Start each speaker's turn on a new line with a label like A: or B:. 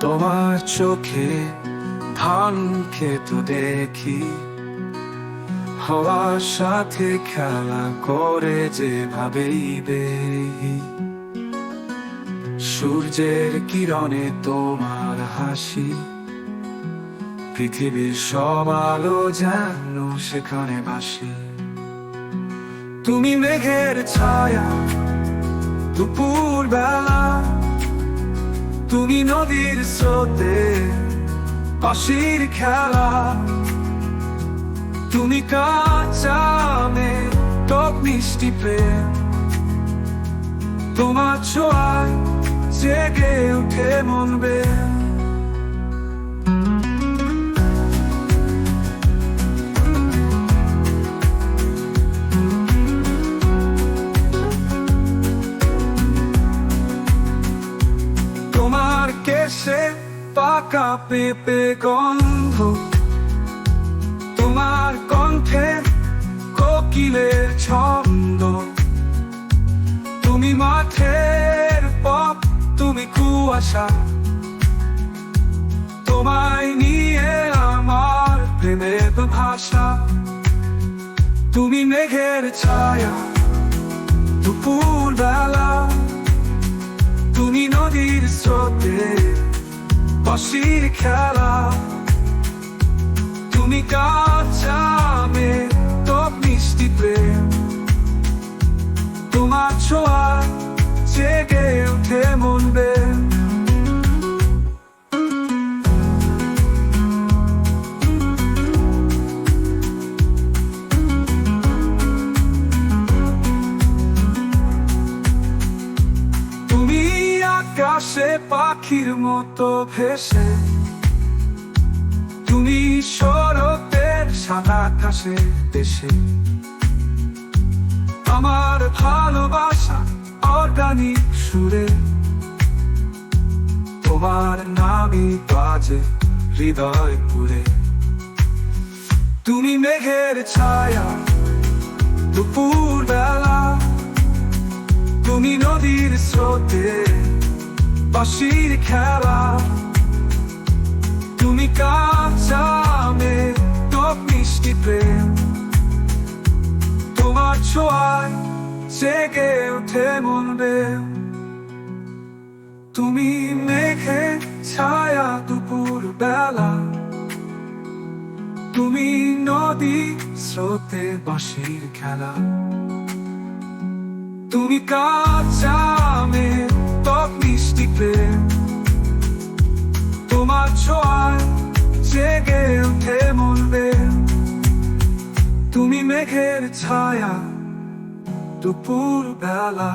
A: তোমার চোখে ধান ক্ষেত দেখি। হওয়ার সাথে খেলা করে যেভাবেই বেরি। সূর্যের কিরণে তোমার হাসি, পৃথিবীর সব আলো যেন সেখানে বাসি তুমি মেঘের ছায়া দুপুর বেলা তুমি নদীর স্রোতে পাশির খেলা। তুমি কাচামে টক মিষ্টি প্রেম। তোমার ছোঁয়ায় জেগে উঠে মন বের পাকা পেঁপে গন্ধ তোমার কণ্ঠে কোকিলের ছন্দ। তুমি মাঠের পথ, তুমি কুয়াশা। তোমায় নিয়ে আমার প্রেমের ভাষা। তুমি মেঘের ছায়া দুপুর বেলা তুমি নদীর স্রোতে বসির খেলা। তুমি কাঁচা তো মিষ্টি প্রেম। তোমার ছোঁয়া জেগে উঠে মন বের আকাশে পাখির মতো ভেসে। তুমি শরতের সাদা আকাশে দেশে। আমার ভালোবাসা অর্গানিক সুরে। তোমার নামই বাজে হৃদয় পুরে তুমি মেঘের ছায়া দুপুর বেলা তুমি নদীর স্রোতে। বাসির খেলা। তুমি কাঁচা মে মিষ্টি প্রেম। তোমার ছোঁয়ায় জেগে উঠে মন তুমি মেঘে ছায়া দুপুর বেলা। তুমি নদী স্রোতে বাঁশির খেলা। তুমি কাঁচা মে প্রেম তোমার ছোঁয়ায় জেগে উঠে মরবে তুমি মেঘের ছায়া দুপুর বেলা